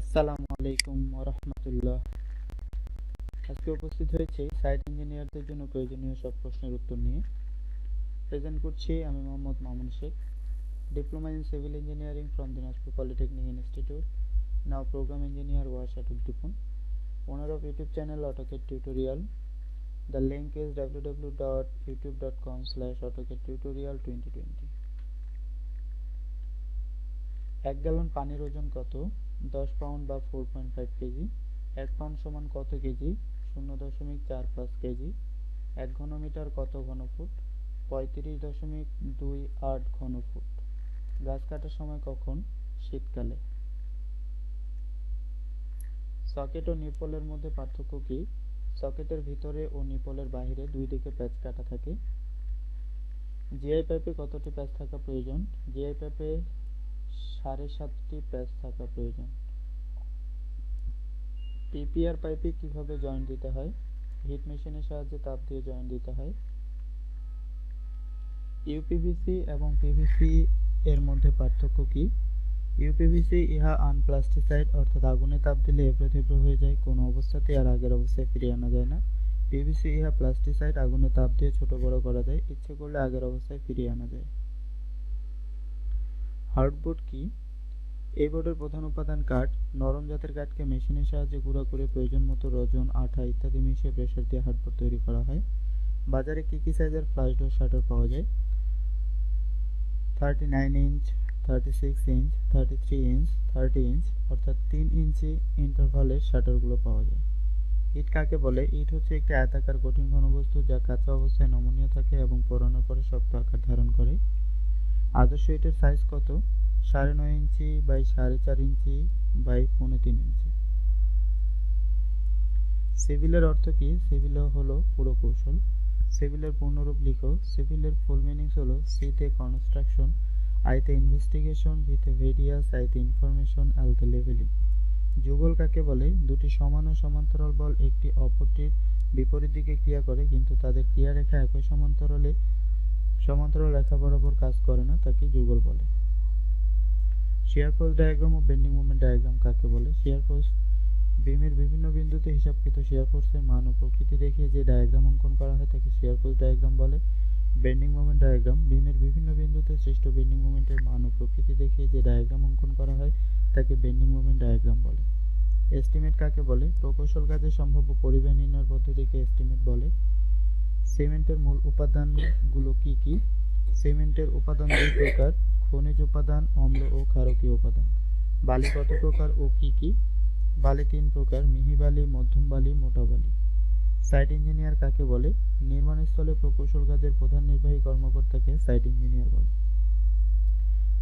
আসসালামু আলাইকুম রহমতুল্লাহ আজকে উপস্থিত হয়েছে সাইট ইঞ্জিনিয়ারদের জন্য প্রয়োজনীয় সব প্রশ্নের উত্তর নিয়ে। প্রেজেন্ট করছি আমি Mohammad Mamun Sheikh, diploma in civil engineering from Dinajpur polytechnic institute, now program engineer ওয়াশাট Uddipan, owner of YouTube channel AutoCAD tutorial. The link is www.youtube.com slash AutoCAD tutorial 2020 এক গ্যালন পানির ওজন কত? দশ পাউন্ড বা four point five KG এক pound সমান কত KG শূন্য দশমিক চার পাঁচ কেজি এক ঘনমিটার কত ঘনফুট? পঁয়ত্রিশ দশমিক দুই আট ঘনফুট। গাছ কাটার সময় কখন? শীতকালে। সকেট ও নিপলের মধ্যে পার্থক্য কি? সকেটের ভিতরে ও নিপলের বাহিরে দুই দিকে প্যাচ কাটা থাকে। জিআই পাইপে কতটি প্যাচ থাকা প্রয়োজন? জিআই পাইপে সাড়ে সাতটি প্যাচ থাকা প্রয়োজন। পিপিআর পাইপে কীভাবে জয়েন্ট দিতে হয়? হিট মেশিনের সাহায্যে তাপ দিয়ে জয়েন্ট দিতে হয়। ইউপিভিসি এবং পিভিসি এর মধ্যে পার্থক্য কি? ইউপিভিসি ইহা আনপ্লাস্টিসাইড, অর্থাৎ আগুনে তাপ দিলে এবড়ো হয়ে যায়। কোনো অবস্থাতেই আর আগের অবস্থায় ফিরিয়ে আনা যায় না। পিভিসি ইহা প্লাস্টিসাইড, আগুনে তাপ দিয়ে ছোট বড় করা যায়। ইচ্ছে করলে আগের অবস্থায় ফিরিয়ে আনা যায়। হার্ডবোর্ড কি? এই বোর্ডের প্রধান উপাদান কাঠ। নরম জাতের কাঠকে মেশিনের সাহায্যে গুঁড়া করে প্রয়োজন মতো রজন, আঠা ইত্যাদি মিশিয়ে প্রেসার দিয়ে হার্ডবোর্ড তৈরি করা হয়। বাজারে কি কি সাইজের ফ্লাশ ডোর, শাটার পাওয়া যায়? Thirty nine inch thirty six inch thirty three inch thirty inch অর্থাৎ তিন ইঞ্চি ইন্টারভালের শাটারগুলো পাওয়া যায়। ইট কাকে বলে? ইট হচ্ছে একটি আয়তাকার কঠিন ঘনবস্তু যা কাঁচা অবস্থায় নমনীয় থাকে এবং পোড়ানোর পরে শক্ত আকার ধারণ করে। আদর্শ ইটের সাইজ কত? সাড়ে নয় ইঞ্চি বাই সাড়ে চার ইঞ্চি বাই পৌনে তিন ইঞ্চি। সিভিলের অর্থ কি? সিভিল হলো পুরো কৌশল। সিভিলের পূর্ণরূপ লিখো। সিভিলের ফুল মিনিংস হলো সিতে কনস্ট্রাকশন আইতে ইনভেস্টিগেশন ভিতে ভেরিয়াস আইতে ইনফরমেশন আলতে লেভেলিং যুগল কাকে বলে? দুটি সমান ও সমান্তরাল বল একটি অপরটির বিপরীত দিকে ক্রিয়া করে, কিন্তু তাদের ক্রিয়ারেখা একই সমান্তরালে সমান্তরাল রেখা বরাবর কাজ করে না, তাকে যুগল বলে। শেয়ার ফোর্স ডায়াগ্রাম ও বেন্ডিং মোমেন্ট ডায়াগ্রাম কাকে বলে? শেয়ার ফোর্স বিমের বিভিন্ন বিন্দুতে হিসাবকৃত শেয়ার ফোর্সের মান ও প্রকৃতি দেখিয়ে যে ডায়াগ্রাম অঙ্কন করা হয় তাকে শেয়ার ফোর্স ডায়াগ্রাম বলে। বেন্ডিং মোমেন্ট ডায়াগ্রাম বিমের বিভিন্ন বিন্দুতে সৃষ্ট বেন্ডিং মোমেন্টের মান ও প্রকৃতি দেখিয়ে যে ডায়াগ্রাম অঙ্কন করা হয় তাকে বেন্ডিং মোমেন্ট ডায়াগ্রাম বলে। এস্টিমেট কাকে বলে? প্রকৌশল কাজে সম্ভাব্য পরিবেশ নির্ণয়ের পদ্ধতিকে এস্টিমেট বলে। সিমেন্টের মূল উপাদানগুলো কি কি? সিমেন্টের উপাদান দুই প্রকার, খনিজ উপাদান, অম্ল ও ক্ষারকীয় উপাদান। বালি কত প্রকার ও কি কি? বালি তিন প্রকার, মিহি বালি, মধ্যম বালি, মোটা বালি। সাইট ইঞ্জিনিয়ার কাকে বলে? নির্মাণস্থলে প্রকৌশল কাজের প্রধান নির্বাহী কর্মকর্তাকে সাইট ইঞ্জিনিয়ার বলে।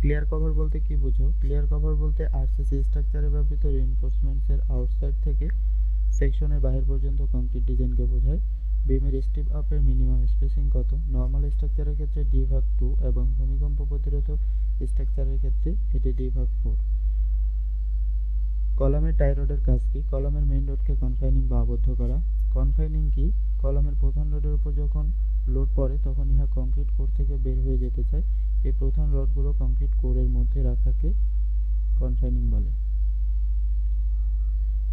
ক্লিয়ার কভার বলতে কি বুঝো? ক্লিয়ার কভার বলতে আরসিসি স্ট্রাকচারে ব্যবহৃত রিইনফোর্সমেন্টসের আউটসাইড থেকে সেকশনের বাহির পর্যন্ত কংক্রিট ডিজাইনকে বোঝায়। বিমের স্টিপ আপের মিনিমাম স্পেসিং কত? নর্মাল স্ট্রাকচারের ক্ষেত্রে ডি ভাগ টু এবং ভূমিকম্প প্রতিরোধক স্ট্রাকচারের ক্ষেত্রে এটি ডি ভাগ ফোর কলামের টাই রোডের কাজ কি? কলামের মেইন রোডকে কনফাইনিং বা আবদ্ধ করা। কনফাইনিং কি? কলামের প্রধান রোডের উপর যখন লোড পড়ে, তখন ইহা কংক্রিট কোর থেকে বের হয়ে যেতে চায়। এই প্রধান রডগুলো কংক্রিট কোরের মধ্যে রাখাকে কনফাইনিং বলে।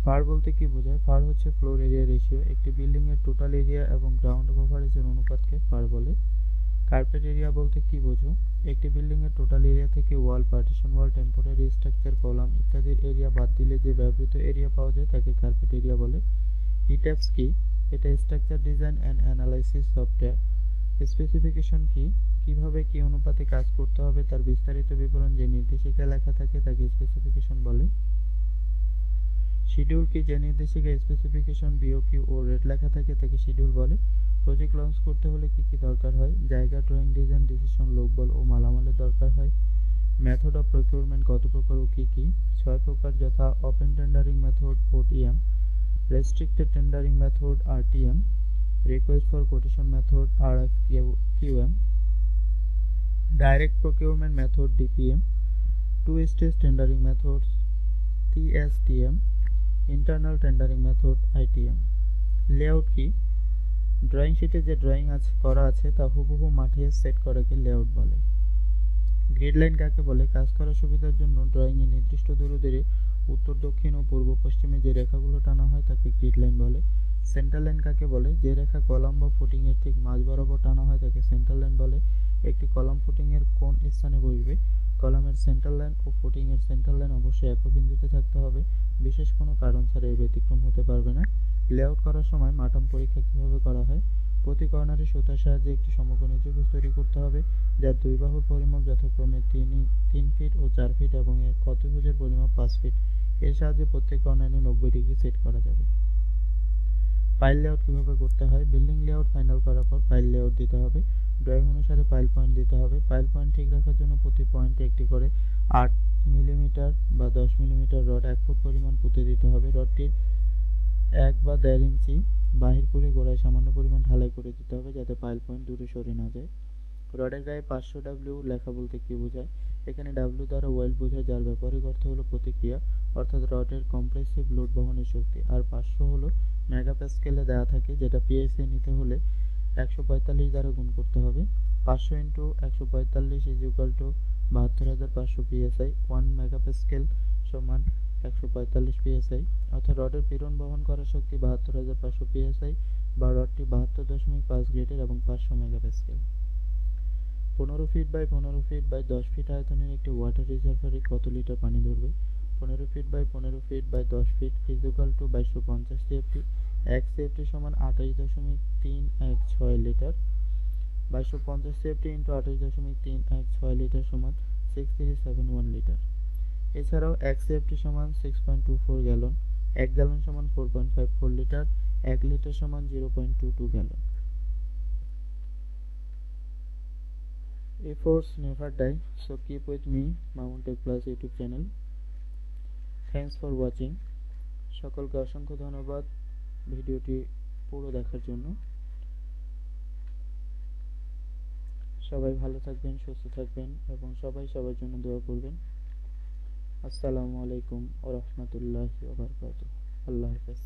ফার বলতে কি বোঝায়? ফার হচ্ছে ফ্লোর এরিয়া রেশিও একটি বিল্ডিং এর টোটাল এরিয়া এবং গ্রাউন্ড কভারেজের অনুপাতকে ফার বলে। কার্পেট এরিয়া বলতে কি বোঝো? একটি বিল্ডিং এর টোটাল এরিয়া থেকে wall partition wall temporary structure column ইত্যাদির এরিয়া বাদ দিলে যে ব্যবহৃত এরিয়া পাওয়া যায় তাকে কার্পেট এরিয়া বলে। ইট্যাপস কি? এটা structure design and analysis software specification কি? কীভাবে কি অনুপাতে কাজ করতে হবে তার বিস্তারিত বিবরণ যে নির্দেশিকায় লেখা থাকে তাকে স্পেসিফিকেশন বলে। শিডিউল কি যে নির্দেশিকায় স্পেসিফিকেশন বিওকিউ ও রেট লেখা থাকে তাকে শিডিউল বলে। প্রজেক্ট লঞ্চ করতে হলে কি কি দরকার হয়? জায়গা ড্রয়িং ডিজাইন ডিসিশন লোকবল ও মালামালের দরকার হয়। মেথড অফ প্রকিউরমেন্ট কত প্রকার ও কি কি? ছয় প্রকার, যথা open tendering method OTM restricted tendering method RTM request for quotation method RFQM direct procurement method DPM two stage tendering methods TSTM internal tendering method ITM layout কি? ড্রয়িং শিটে যে ড্রয়িং আছে, করা আছে, তা হুবহু মাঠে সেট করাকে লেআউট বলে। গ্রিড লাইন কাকে বলে? কাজ করার সুবিধার জন্য ড্রয়িংয়ে নির্দিষ্ট দূরত্বে উত্তর, দক্ষিণ ও পূর্ব, পশ্চিমে যে রেখাগুলো টানা হয়, তাকে গ্রিড লাইন বলে। সেন্টার লাইন কাকে বলে? যে রেখা কলাম বা ফুটিং এর ঠিক মাঝ বরাবর টানা হয়, তাকে সেন্টার লাইন বলে। একটি কলাম ফুটিং এর কোন স্থানে বসবে? কলামের সেন্টার লাইন ও ফুটিং এর সেন্টার লাইন অবশ্যই এক বিন্দুতে থাকতে হবে। বিশেষ কোনো কারণ ছাড়া এর ব্যতিক্রম হতে পারবে না। লেআউট করার সময় মাটন পরীক্ষা কীভাবে করা হয়? প্রতি কর্নারে সুতার সাহায্যে একটি সমকোণী ত্রিভুজ তৈরি করতে হবে, যার দুই বাহুর পরিমাপ যথাক্রমে তিন তিন ফিট ও চার ফিট এবং এর অতিভুজের পরিমাপ পাঁচ ফিট। এর সাহায্যে প্রত্যেক কর্নারে নব্বই ডিগ্রি সেট করা যাবে। পাইল লেআউট কীভাবে করতে হয়? বিল্ডিং লেআউট ফাইনাল করার পর পাইল লেআউট দিতে হবে। ড্রয়িং অনুসারে পাইল পয়েন্ট দিতে হবে। পাইল পয়েন্ট ঠিক রাখার জন্য প্রতি পয়েন্টে একটি করে আট মিলিমিটার বা দশ মিলিমিটার রড এক ফুট পরিমাণ পুঁতে দিতে হবে। রডটির এক বা দেড় ইঞ্চি বাহির করে গোড়ায় সামান্য পরিমাণ ঢালাই করে দিতে হবে যাতে পাইল পয়েন্ট দূরে সরে না যায়। রডের গায়ে পাঁচশো ডাব্লিউ লেখা বলতে কি বোঝায়? এখানে ডাব্লিউ দ্বারা ওয়েল্ড বোঝায়, যার ব্যাপারিক অর্থ হলো প্রতিক্রিয়া, অর্থাৎ রডের কম্প্রেসিভ লোড বহনের শক্তি। আর পাঁচশো হলো মেগাপ্যাসকেলে দেওয়া থাকে, যেটা পিএসএ নিতে হলে একশো পঁয়তাল্লিশ দ্বারা গুণ করতে হবে। পাঁচশো ইন্টু একশো পঁয়তাল্লিশ ইজ ইকুয়াল টু বাহাত্তর হাজার পাঁচশো পিএসআই ওয়ান মেগাপ্যাসকেল সমান একশো পঁয়তাল্লিশ পিএসআই অর্থাৎ রডের পীড়ন বহন করার শক্তি বাহাত্তর হাজার পাঁচশো পিএসআই বা রডটি বাহাত্তর দশমিক পাঁচ গ্রেডের এবং পাঁচশো মেগাপ্যাসকেল পনেরো ফিট বাই পনেরো ফিট বাই দশ ফিট আয়তনের একটি ওয়াটার রিজার্ভারে কত লিটার পানি ধরবে? পনেরো ফিট বাই পনেরো ফিট বাই দশ ফিট ইকুয়াল টু বাইশশো পঞ্চাশ সিএফটি এক সিএফটি সমান আঠাশ দশমিক তিন এক ছয় লিটার বাইশশো পঞ্চাশ সিএফটি ইন্টু আঠাশ দশমিক তিন এক ছয় লিটার সমান six three seven one litre. এছাড়াও এক সিএফটি সমান six point two four gallon, এক গ্যালন সমান four point five four litre, এক লিটার সমান zero point two two gallon. Efforts never die, so keep with me Mamun tech plus YouTube channel thanks for watching সকলকে অসংখ্য ধন্যবাদ ভিডিওটি পুরো দেখার জন্য। সবাই ভালো থাকবেন, সুস্থ থাকবেন এবং সবাই সবার জন্য দোয়া করবেন। আসসালামু আলাইকুম ও রহমতুল্লাহি আল্লাহ হাফেজ।